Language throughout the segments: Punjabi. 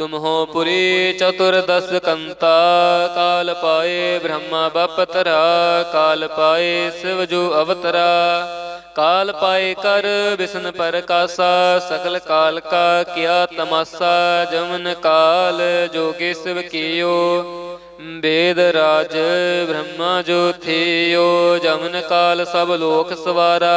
ਤੁਮ ਹੋ ਪੁਰੀ ਚਤੁਰਦਸ ਕੰਤਾ ਕਾਲ ਪਾਏ ਬ੍ਰਹਮਾ ਬਪਤਰਾ ਕਾਲ ਪਾਏ ਸਿਵ ਅਵਤਰਾ ਕਾਲ ਪਾਏ ਕਰ ਬਿਸ਼ਨ ਪ੍ਰਕਾਸ਼ਾ ਸਕਲ ਕਾਲ ਕਾ ਕਿਆ ਤਮਾਸਾ ਜਮਨ ਕਾਲ ਜੋਗੇ ਸਿਵ ਕੀਓ ਵੇਦ ਰਾਜ ਬ੍ਰਹਮਾ ਜੋ ਥਿਓ ਜਮਨ ਕਾਲ ਸਭ ਲੋਕ ਸਵਾਰਾ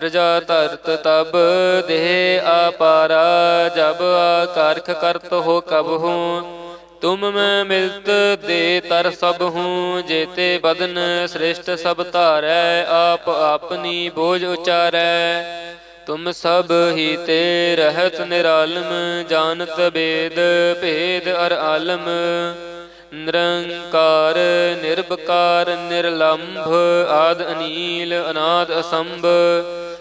ਪ੍ਰਜਾ ਧਰਤ ਤਬ ਦੇਹ ਆਪਾਰਾ, ਜਬ ਆਕਾਰਖ ਕਰਤ ਹੋ ਕਬ ਹੂੰ। ਤੁਮ ਮੈਂ ਮਿਲਤ ਦੇ ਤਰ ਸਭ ਹੂੰ, ਜੇਤੇ ਬਦਨ ਸ੍ਰਿਸ਼ਟ ਸਭ ਧਾਰੈ, ਆਪ ਆਪਨੀ ਬੋਝ ਉਚਾਰੈ। ਤੁਮ ਸਭ ਹੀ ਤੇ ਰਹਿਤ ਨਿਰਾਲਮ, ਜਾਣਤ ਬੇਦ, ਭੇਦ ਅਰ ਆਲਮ। ਨਿਰੰਕਾਰ ਨਿਰਭਕਾਰ ਨਿਰਲੰਭ, ਆਦ ਅਨੀਲ, ਅਨਾਦ ਅਸੰਭ।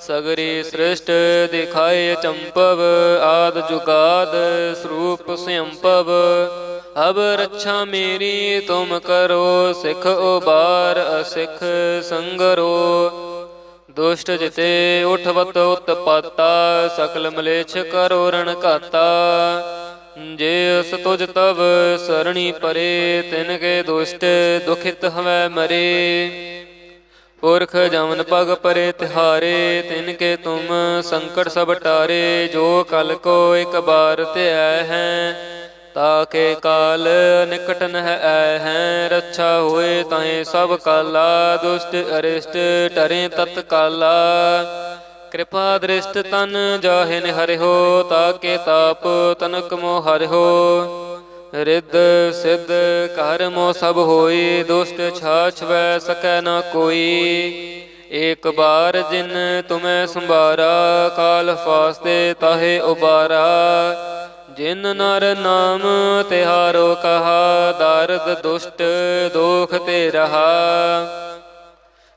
ਸਗਰੀ ਸ੍ਰਿਸ਼ਟ ਦਿਖਾਏ ਚੰਪਵ, ਆਦ ਜੁਗਾਦ ਸਰੂਪ ਸੰਪਵ ਅਬ ਰੱਛਾ ਮੇਰੀ, ਤੁਮ ਕਰੋ ਸਿਖ ਉਬਾਰ ਅਸਿਖ ਸੰਗਰੋ। ਦੁਸ਼ਟ ਜਿਤੇ ਉਠਵਤ ਉਤਪਾਤਾ, ਸਕਲ ਮਲੇਛ ਕਰੋ ਰਣ ਘਾਤਾ। ਜੇ ਅਸ ਤੁਜ ਤਵ ਸਰਣੀ ਪਰੇ, ਤਿਨ ਕੇ ਦੁਸ਼ਟ ਦੁਖਿਤ ਹਵੈ ਮਰੇ। ਪੁਰਖ ਜਮਨ ਪਗ ਪਰੇ ਤਿਹਾਰੇ, ਤਿਨ ਕੇ ਤੁਮ ਸੰਕਟ ਸਭ ਟਾਰੇ, ਜੋ ਕਲ ਕੋ ਇਕ ਬਾਰ ਧਿਆ ਹੈ ਤਾਕੇ ਕਾਲ ਨਿਕਟ ਨਹਿ ਐ ਹੈ, ਰੱਛਾ ਹੋਏ ਤਾਏ ਸਭ ਕਾਲਾ, ਦੁਸ਼ਟ ਅਰਿਸ਼ਟ ਟਰੇ ਤਤ ਕਾਲਾ। ਕਿਰਪਾ ਦ੍ਰਿਸ਼ਟ ਤਨ ਜਾਹਿਨ ਹਰਿਓ ਤਾਕੇ ਤਾਪ ਤਨਕ ਮੋ ਹਰਿਓ ਰਿੱਧ ਸਿੱਧ ਕਰਮੋ ਸਭ ਹੋਈ, ਦੁਸ਼ਟ ਛਾਛ ਵੈ ਸਕੈ ਨਾ ਕੋਈ। ਏਕ ਬਾਰ ਜਿਨ ਤੁਮੈ ਸੰਭਾਰਾ, ਕਾਲ ਫਾਸਤੇ ਤਾਹੇ ਉਬਾਰਾ। ਜਿਨ ਨਰ ਨਾਮ ਤਿਹਾਰੋ ਕਹਾ, ਦਰਦ ਦੁਸ਼ਟ ਦੋਖ ਤੇ ਰਹਾ।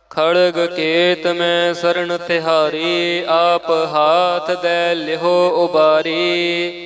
ਖੜਗ ਕੇਤ ਮੈਂ ਸਰਣ ਤਿਹਾਰੀ, ਆਪ ਹਾਥ ਦੇ ਲਿਹੋ ਉਬਾਰੀ।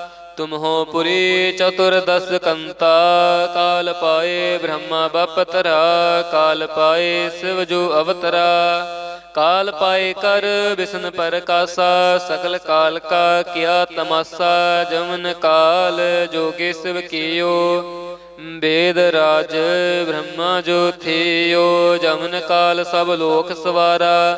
ਤੁਮ ਹੋ ਪੁਰੀ ਚਤੁਰ ਕੰਤਾ, ਕਾਲ ਪਾਏ ਬ੍ਰਹਮਾ ਬਪਤਰਾ, ਕਾਲ ਪਾਏ ਸਿਵ ਜੋ ਅਵਤਰਾ। ਕਾਲ ਪਾਏ ਕਰ ਬਿਸਨ ਪਰਕਾਸਾ ਸਕਲ ਕਾਲ ਕਾ ਕੀਆ ਤਮਾਸਾ ਜਮਨ ਕਾਲ ਜੋਗੇ ਸਿਵ ਕੀਓ। ਵੇਦ ਰਾਜ ਬ੍ਰਹਮਾ ਜੋ ਥਿਓ ਜਮਨ ਕਾਲ ਸਭ ਲੋਕ ਸਵਾਰਾ।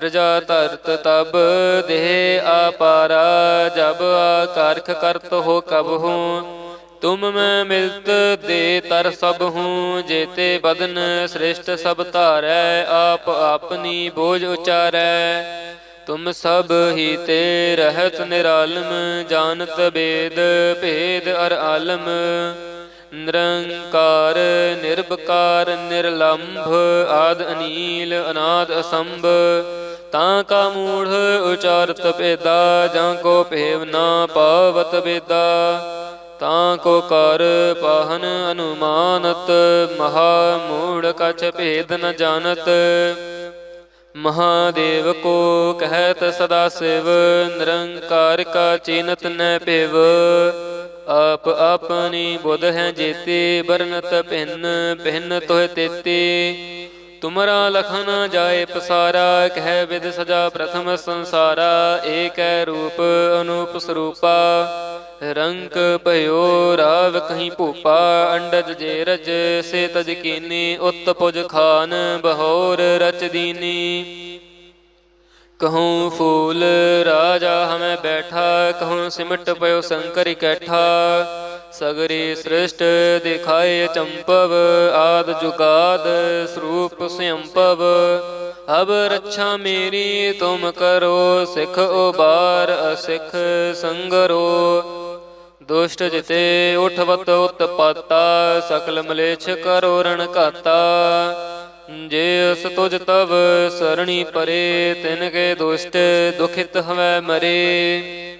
ਪ੍ਰਜਾ ਧਰਤ ਤਬ ਦੇਹ ਆਪਾਰਾ ਜਬ ਆਕਾਰਖ ਕਰਤ ਹੋ ਕਬ ਹੂੰ। ਤੁਮ ਮੈਂ ਮਿਲਤ ਦੇ ਤਰ ਸਭ ਹੂੰ, ਜੇਤੇ ਬਦਨ ਸ੍ਰਿਸ਼ਟ ਸਭ ਧਾਰੈ, ਆਪ ਆਪਨੀ ਬੋਝ ਉਚਾਰੈ। ਤੁਮ ਸਭ ਹੀ ਤੇ ਰਹਿਤ ਨਿਰਾਲਮ, ਜਾਣਤ ਬੇਦ, ਭੇਦ ਅਰ ਆਲਮ। ਨਿਰੰਕਾਰ ਨਿਰਭਕਾਰ ਨਿਰਲੰਭ, ਆਦ ਅਨੀਲ, ਅਨਾਦ ਅਸੰਭ। ਤਾਂ ਕਾ ਮੂੜ ਉਚਾਰਤ ਭੇਦਾ, ਜਾਂ ਕੋ ਭੇਵ ਨਾ ਪਾਵਤ ਬੇਦਾ ਤਾਂ ਕੋ ਕਰ ਪਾਹਨ ਅਨੁਮਾਨਤ, ਮਹਾ ਮੂੜ ਕਛ ਭੇਦ ਨ ਜਾਣਤ। ਮਹਾਦੇਵ ਕੋ ਕਹਿਤ ਸਦਾ ਸਿਵ, ਨਿਰੰਕਾਰ ਕਾ ਚਿਨਤ ਨ ਭਿਵ। ਆਪ ਆਪਣੀ ਬੁੱਧ ਹੈ ਜੇਤੀ ਬਰਨਤ ਭਿੰਨ ਭਿੰਨ ਤੋਹ ਤੇਤੀ। ਤੁਮਰਾ ਲਖਨ ਜਾਏ ਪਸਾਰਾ, ਕਹਿ ਵਿਦ ਸਜਾ ਪ੍ਰਥਮ ਸੰਸਾਰਾ, ਏਕੈ ਰੂਪ ਅਨੂਪ ਸਰੂਪਾ। ਰੰਗ ਭਇਓ, ਰਾਵ ਕਹੀਂ ਭੂਪਾ, ਅੰਡਜ ਜੇ ਰਜ, ਸੇ ਤਜ ਕੀਨੀ, ਉਤ ਪੁਜ ਖਾਨ, ਬਹੋਰ ਰਚ ਦੀਨੀ। ਕਹੂੰ ਫੂਲ ਰਾਜਾ ਹਮੇ ਬੈਠਾ, ਕਹੂੰ ਸਿਮਟ ਪਇਓ ਸੰਕਰ ਇਕੱਠਾ। ਸਗਰੀ ਸ੍ਰਿਸ਼ਟ ਦਿਖਾਏ ਚੰਪਵ, ਆਦ ਜੁਗਾਦ ਸਰੂਪ ਸਿਅੰਪਵ ਅਬ ਰੱਛਾ ਮੇਰੀ, ਤੁਮ ਕਰੋ ਸਿਖ ਉਬਾਰ, ਅਸਿਖ ਸੰਗਰੋ। ਦੁਸ਼ਟ ਜਿਤੇ ਉਠਵਤ ਉਤਪਾਤਾ, ਸਕਲ ਮਲੇਛ ਕਰੋ ਰਣ ਘਾਤਾ। ਜੇ ਅਸ ਤੁਜ ਤਵ ਸਰਣੀ ਪਰੇ, ਤਿਨ ਕੇ ਦੁਸ਼ਟ ਦੁਖਿਤ ਹਵੈ ਮਰੇ।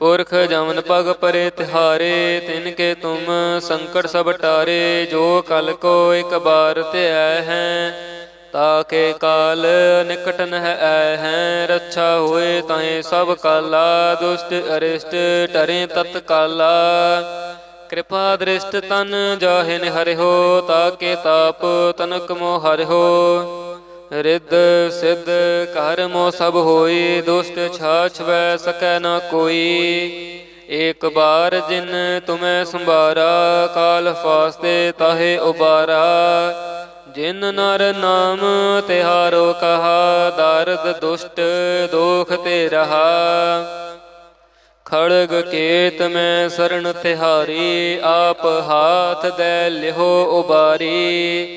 ਪੁਰਖ ਜਮਨ ਪਗ ਪਰੇ ਤਿਹਾਰੇ, ਤਿਨ ਕੇ ਤੁਮ ਸੰਕਟ ਸਭ ਟਾਰੇ, ਜੋ ਕਲ ਕੋ ਇਕ ਬਾਰ ਧਿਆਇ ਹੈ ਤਾਕੇ ਕਾਲ ਨਿਕਟ ਨ ਹੈ ਐ ਹੈ, ਰੱਛਾ ਹੋਏ ਤਾਏ ਸਭ ਕਾਲਾ, ਦੁਸ਼ਟ ਅਰਿਸ਼ਟ ਟਰੇ ਤਤ ਕਾਲਾ। ਕਿਰਪਾ ਦ੍ਰਿਸ਼ਟ ਤਨ ਜਾਹਿ ਨਿਹਰਿਓ ਤਾਕੇ ਤਾਪ ਤਨਕ ਮੋ ਹਰਿਓ ਰਿੱਧ ਸਿੱਧ ਘਰ ਮੋ ਸਭ ਹੋਈ, ਦੁਸ਼ਟ ਛਾਛ ਸਕੈ ਨਾ ਕੋਈ। ਏਕ ਬਾਰ ਜਿਨ ਤੁਮੈ ਸੰਭਾਰਾ, ਕਾਲ ਫਾਸਤੇ ਤਾਹੇ ਉਬਾਰਾ। ਜਿਨ ਨਰ ਨਾਮ ਤਿਹਾਰੋ ਕਹਾ, ਦਰਦ ਦੁਸ਼ਟ ਦੋਖ ਤੇ ਰਹਾ। ਖੜਗ ਕੇਤ ਮੈਂ ਸਰਣ ਤਿਹਾਰੀ, ਆਪ ਹਾਥ ਦੇ ਲਿਹੋ ਉਬਾਰੀ।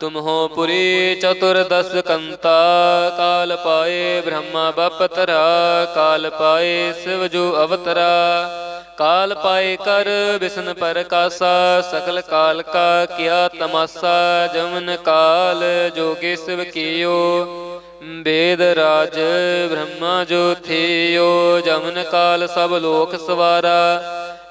ਤੁਮ ਹੋ ਪੁਰੀ ਚਤੁਰਦਸ ਕੰਤਾ, ਕਾਲ ਪਾਏ ਬ੍ਰਹਮਾ ਬਪਤਰਾ, ਕਾਲ ਪਾਏ ਸਿਵ ਜੋ ਅਵਤਰਾ। ਕਾਲ ਪਾਏ ਕਰ ਬਿਸ਼ਨ ਪਰਕਾਸਾ ਸਕਲ ਕਾਲ ਕਾ ਕੀਆ ਤਮਾਸਾ, ਜਮਨ ਕਾਲ ਜੋਗੇ ਸਿਵ ਕੀਓ। ਵੇਦ ਰਾਜ ਬ੍ਰਹਮਾ ਜੋ ਥਿਓ, ਜਮਨ ਕਾਲ ਸਭ ਲੋਕ ਸਵਾਰਾ।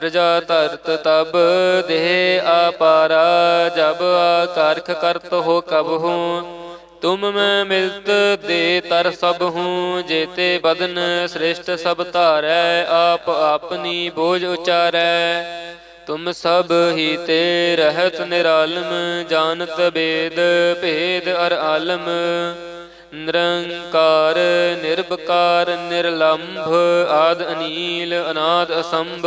ਪ੍ਰਜਾ ਧਰਤ ਤਬ ਦੇਹ ਆਪਾਰਾ, ਜਬ ਆਕਰਖ ਕਰਤ ਹੋ ਕਬ ਹੂੰ। ਤੁਮ ਮੈਂ ਮਿਲਤ ਦੇ ਤਰ ਸਭ ਹੂੰ, ਜੇਤੇ ਬਦਨ ਸ੍ਰਿਸ਼ਟ ਸਭ ਧਾਰੈ, ਆਪ ਆਪਨੀ ਬੋਝ ਉਚਾਰੈ। ਤੁਮ ਸਭ ਹੀ ਤੇ ਰਹਿਤ ਨਿਰਾਲਮ, ਜਾਣਤ ਬੇਦ, ਭੇਦ ਅਰ ਆਲਮ। ਨਿਰੰਕਾਰ ਨਿਰਭਕਾਰ ਨਿਰਲੰਭ, ਆਦ ਅਨੀਲ, ਅਨਾਦ ਅਸੰਭ।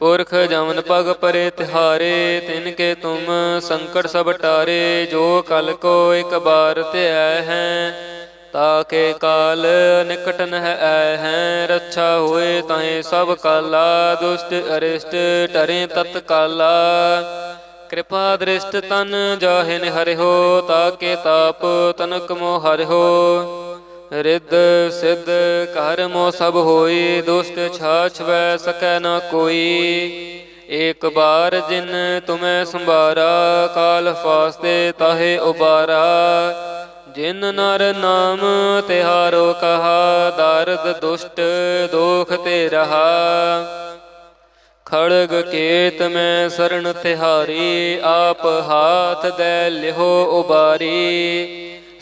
ਪੁਰਖ ਜਮਨ ਪਗ ਪਰੇ ਤਿਹਾਰੇ, ਤਿਨ ਕੇ ਤੁਮ ਸੰਕਟ ਸਭ ਟਾਰੇ, ਜੋ ਕਲ ਕੋ ਇਕ ਬਾਰ ਧਿਆ ਹੈ ਤਾਕੇ ਕਾਲ ਨਿਕਟ ਨਹਿ ਆਇ ਹੈ, ਰੱਛਾ ਹੋਏ ਤਾਹੇ ਸਭ ਕਾਲਾ, ਦੁਸ਼ਟ ਅਰਿਸ਼ਟ ਟਰੇ ਤਤ ਕਾਲਾ। ਕਿਰਪਾ ਦ੍ਰਿਸ਼ਟ ਤਨ ਹਰਿ ਹੋ ਤਾਕੇ ਤਾਪ ਤਨਕ ਮੋ ਹਰਿਓ ਰਿੱਧ ਸਿੱਧ ਘਰ ਮੋ ਸਭ ਹੋਈ, ਦੁਸ਼ਟ ਛਾਛ ਵੈ ਸਕੈ ਨਾ ਕੋਈ। ਏਕ ਬਾਰ ਜਿਨ ਤੁਮੈ ਸੰਭਾਰਾ, ਕਾਲ ਫਾਸਤੇ ਤਾਹੇ ਉਬਾਰਾ। ਜਿਨ ਨਰ ਨਾਮ ਤਿਹਾਰੋ ਕਹਾ, ਦਰਦ ਦੁਸ਼ਟ ਦੋਖ ਤੇ ਰਹਾ। ਖੜਗ ਕੇਤ ਮੈਂ ਸਰਣ ਤਿਹਾਰੀ, ਆਪ ਹਾਥ ਦੇ ਲਿਹੋ ਉਬਾਰੀ।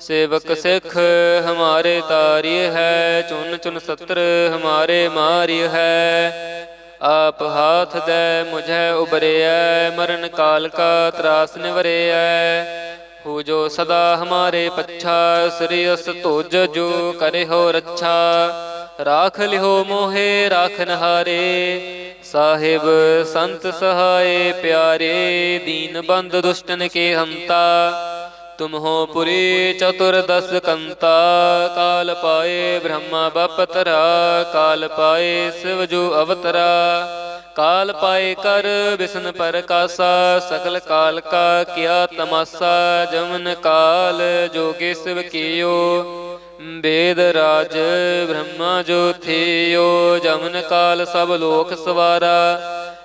ਸੇਵਕ ਸਿੱਖ ਹਮਾਰੇ ਤਾਰੀ ਹੈ, ਚੁਨ ਚੁਨ ਸਤਰ ਹਮਾਰੇ ਮਾਰੀ ਹੈ। ਆਪ ਹਾਥ ਦੇ ਮੁਝੈ ਉਬਰਿਐ ਮਰਨ ਕਾਲ ਕਾ ਤਰਾਸ ਨਿਵਰਿਐ। ਹੋ ਜੋ ਸਦਾ ਹਮਾਰੇ ਪੱਛਾ, ਸ੍ਰੀ ਅਸ ਤੁਜ ਜੋ ਕਰੇ ਹੋ ਰੱਛਾ। ਰਾਖ ਲਿਓ ਮੋਹੇ ਰਾਖਨ ਹਾਰੇ ਸਾਹਿਬ ਸੰਤ ਸਹਾਏ ਪਿਆਰੇ, ਦੀਨ ਬੰਦ ਦੁਸ਼ਟਨ ਕੇ ਹੰਤਾ। ਤੁਮ ਹੋ ਪੁਰੀ ਚਤੁਰ ਕੰਤਾ, ਕਾਲ ਪਾਏ ਬ੍ਰਹਮਾ ਬਪਤਰਾ, ਕਾਲ ਪਾਏ ਸਿਵ ਜੋ ਅਵਤਰਾ। ਕਾਲ ਪਾਏ ਕਰ ਬਿਸਨ ਪਰਕਾਸਾ ਸਕਲ ਕਾਲ ਕਾ ਕੀਆ ਤਮਾਸਾ, ਜਮਨ ਕਾਲ ਜੋਗੇ ਸਿਵ ਕੀਓ। ਵੇਦ ਰਾਜ ਬ੍ਰਹਮਾ ਜੋ ਥਿਓ, ਜਮਨ ਕਾਲ ਸਭ ਲੋਕ ਸਵਾਰਾ।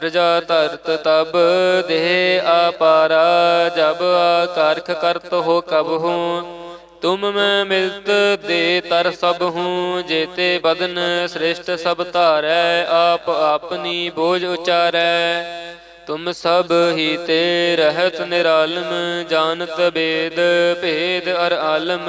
ਤਾਰਾ ਧਰਤ ਤਬ ਦੇਹ ਆਪਾਰਾ, ਜਬ ਆਕਾਰਖ ਕਰਤ ਹੋ ਕਬ ਹੂੰ। ਤੁਮ ਮੈਂ ਮਿਲਤ ਦੇ ਤਰ ਸਭ ਹੂੰ, ਜੇਤੇ ਬਦਨ ਸ੍ਰਿਸ਼ਟ ਸਭ ਧਾਰੈ, ਆਪ ਆਪਨੀ ਬੋਝ ਉਚਾਰੈ। ਤੁਮ ਸਭ ਹੀ ਤੇ ਰਹਿਤ ਨਿਰਾਲਮ, ਜਾਣਤ ਬੇਦ, ਭੇਦ ਅਰ ਆਲਮ।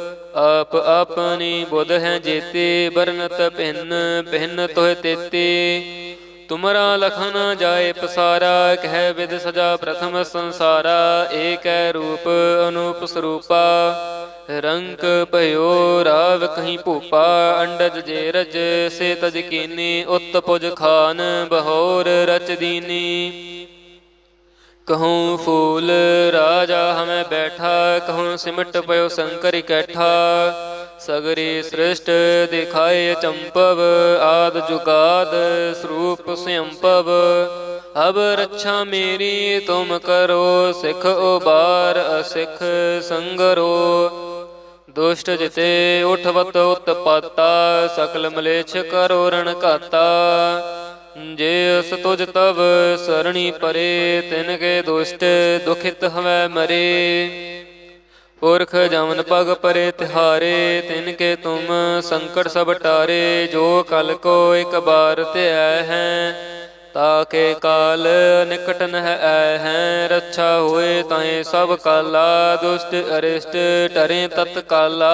ਆਪ ਆਪਣੀ ਬੁੱਧ ਹੈ ਜੇਤੇ ਬਰਨਤ ਭਿੰਨ ਭਿੰਨ ਤੋਹਿ ਤੇਤੀ। ਤੁਮਰਾ ਲਖਨ ਜਾਏ ਪਸਾਰਾ, ਕਹਿ ਵਿਦ ਸਜਾ ਪ੍ਰਥਮ ਸੰਸਾਰਾ। ਏਕੈ ਰੂਪ ਅਨੂਪ ਸਰੂਪਾ ਰੰਗ ਭਇਓ ਰਾਵ ਕਹੀਂ ਭੂਪਾ। ਅੰਡਜ ਜੇ ਰਜ, ਸੇ ਤਜ ਕੀਨੀ, ਉਤ ਪੁਜ ਖਾਨ, ਬਹੋਰ ਰਚ ਦੀਨੀ। ਕਹੂੰ ਫੂਲ ਰਾਜਾ ਹਮੇ ਬੈਠਾ ਕਹੂੰ ਸਿਮਟ ਪਇਓ ਸ਼ੰਕਰ ਇਕੱਠਾ ਸਗਰੀ ਸ੍ਰਿਸ਼ਟ ਦਿਖਾਏ ਚੰਪਵ ਆਦ ਜੁਗਾਦ ਸਰੂਪ ਸਿਅੰਪਵ ਅਬ ਰੱਛਾ ਮੇਰੀ ਤੁਮ ਕਰੋ ਸਿਖ ਉਬਾਰ ਅਸਿਖ ਸੰਗਰੋ ਦੁਸ਼ਟ ਜਿਤੇ ਉਠਵਤ ਉਤਪਾਤਾ ਸਕਲ ਮਲੇਛ ਕਰੋ ਰਣ ਘਾਤਾ ਜੇ ਅਸ ਤੁਜ ਤਵ ਸਰਣੀ ਪਰੇ, ਤਿਨ ਕੇ ਦੁਸ਼ਟ ਦੁਖਿਤ ਹਵੈ ਮਰੇ। ਪੁਰਖ ਜਮਨ ਪਗ ਪਰੇ ਤਿਹਾਰੇ, ਤਿਨ ਕੇ ਤੁਮ ਸੰਕਟ ਸਭ ਟਾਰੇ। ਜੋ ਕਲ ਕੋ ਇਕ ਬਾਰ ਧਿਆ ਹੈ, ਤਾ ਕੇ ਕਾਲ ਨਿਕਟ ਨਹ ਐ ਹੈ। ਰੱਛਾ ਹੋਏ ਤਾਏ ਸਭ ਕਾਲਾ, ਦੁਸ਼ਟ ਅਰਿਸ਼ਟ ਟਰੇ ਤਤ ਕਾਲਾ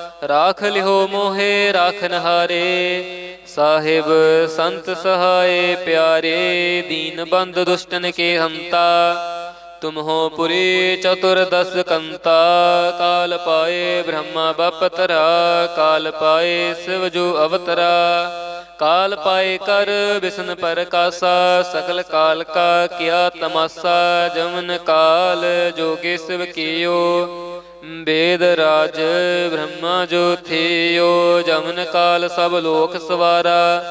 ਰਾਖ ਲਿਓ ਮੋਹੇ ਰਾਖਨ ਹਾਰੇ ਸਾਹਿਬ ਸੰਤ ਸਹਾਏ ਪਿਆਰੇ, ਦੀਨ ਬੰਦ ਦੁਸ਼ਟਨ ਕੇ ਹੰਤਾ। ਤੁਮ ਹੋ ਪੁਰੀ ਚਤੁਰਦਸ ਕੰਤਾ। ਕਾਲ ਪਾਏ ਬ੍ਰਹਮਾ ਬਪਤਰਾ, ਕਾਲ ਪਾਏ ਸਿਵ ਜੋ ਅਵਤਰਾ। ਕਾਲ ਪਾਏ ਕਰ, ਬਿਸਨ ਪ੍ਰਕਾਸਾ ਸਕਲ ਕਾਲ ਕਾ ਕੀਆ ਤਮਾਸਾ, ਜਮਨ ਕਾਲ ਜੋਗੇ ਸਿਵ ਕੀਓ ਵੇਦ ਰਾਜ ਬ੍ਰਹਮਾ ਜੋ ਥਿਓ, ਜਮਨ ਕਾਲ ਸਭ ਲੋਕ ਸਵਾਰਾ।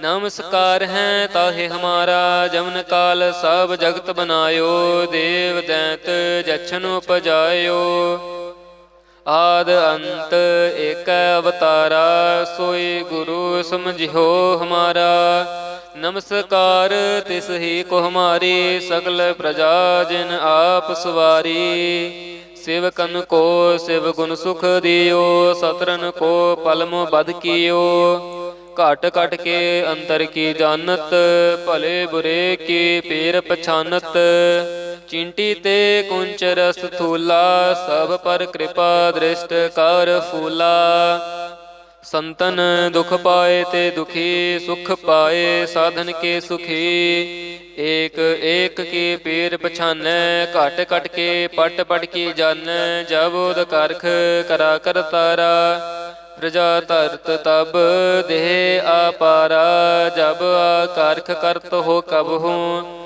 ਨਮਸਕਾਰ ਹੈ ਤਾਹੇ ਹਮਾਰਾ, ਜਮਨ ਕਾਲ ਸਭ ਜਗਤ ਬਨਾਇਓ ਦੇਵ ਦੈਤ ਜਛਨ ਉਪਜਾਇਓ। ਆਦ ਅੰਤ ਏਕ ਅਵਤਾਰਾ, ਸੋਈ ਗੁਰੂ ਸਮਝਿਓ ਹਮਾਰਾ। ਨਮਸਕਾਰ, ਤਿਸ ਹੀ ਕੋ ਹਮਾਰੀ, ਸਗਲ ਪ੍ਰਜਾ ਜਿਨ ਆਪ ਸਵਾਰੀ। ਸੇਵਕਨ ਕੋ ਸਿਵ ਗੁਣ ਸੁਖ ਦਿਓ, ਸਤਰਨ ਕੋ ਪਲਮ ਬਦ ਕੀਓ। ਘਟ ਘਟ ਕੇ ਅੰਤਰ ਕੀ ਜਾਣਤ, ਭਲੇ ਬੁਰੇ ਕੀ ਪੀਰ ਪਛਾਨਤ। ਚਿੰਟੀ ਤੇ ਕੁੰਚ ਰਸ ਥੂਲਾ ਸਭ ਪਰ ਕਿਰਪਾ ਦ੍ਰਿਸ਼ਟ ਕਰ ਫੂਲਾ। ਸੰਤਨ ਦੁਖ ਪਾਏ ਤੇ ਦੁਖੀ, ਸੁਖ ਪਾਏ ਸਾਧਨ ਕੇ ਸੁਖੀ। ਏਕ ਏਕ ਕੀ ਪੀਰ ਪਛਾਨੈ, ਘਟ ਘਟ ਕੇ ਪਟ ਪਟ ਕੀ ਜਾਣੈ ਜਬ ਉਦ ਕਰਖ ਕਰਾ ਕਰ ਤਾਰਾ। ਪ੍ਰਜਾ ਧਰਤ ਤਬ ਦੇਹ ਆਪਾਰਾ ਜਬ ਆਕਾਰਖ ਕਰਤ ਹੋ ਕਬ ਹੂੰ।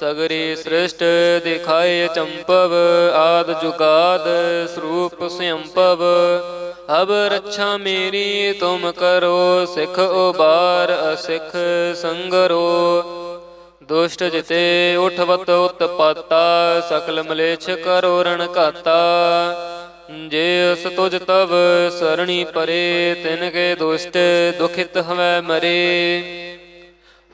ਸਗਰੀ ਸ੍ਰਿਸ਼ਟ ਦਿਖਾਏ ਚੰਪਵ, ਆਦ ਜੁਗਾਦ ਸਰੂਪ ਸਿਅੰਪਵ ਅਬ ਰੱਛਾ ਮੇਰੀ, ਤੁਮ ਕਰੋ ਸਿਖ ਉਬਾਰ, ਅਸਿਖ ਸੰਗਰੋ। ਦੁਸ਼ਟ ਜਿਤੇ ਉਠਵਤ ਉਤਪਾਤਾ, ਸਕਲ ਮਲੇਛ ਕਰੋ ਰਣ ਘਾਤਾ। ਜੇ ਅਸ ਤੁਜ ਤਵ ਸਰਣੀ ਪਰੇ, ਤਿਨ ਕੇ ਦੁਸ਼ਟ ਦੁਖਿਤ ਹਵੈ ਮਰੇ।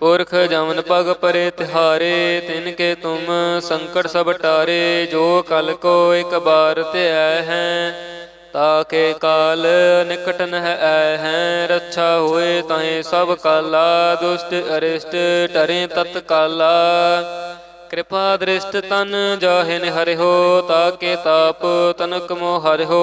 ਪੁਰਖ ਜਮਨ ਪਗ ਪਰੇ ਤਿਹਾਰੇ, ਤਿਨ ਕੇ ਤੁਮ ਸੰਕਟ ਸਭ ਟਾਰੇ, ਜੋ ਕਲ ਕੋ ਇਕ ਬਾਰ ਧਿਆਇ ਹੈ ਤਾਕੇ ਕਾਲ ਨਿਕਟ ਨਹਿ ਆਇ ਹੈ, ਰੱਛਾ ਹੋਏ ਤਾਹੇ ਸਭ ਕਾਲਾ, ਦੁਸ਼ਟ ਅਰਿਸ਼ਟ ਟਰੇ ਤਤ ਕਾਲਾ। ਕਿਰਪਾ ਦ੍ਰਿਸ਼ਟ ਤਨ ਜਾਹਿਨ ਹਰਿ ਹਰਿਓ ਤਾਕੇ ਤਾਪ ਤਨਕ ਮੋ ਹਰਿਓ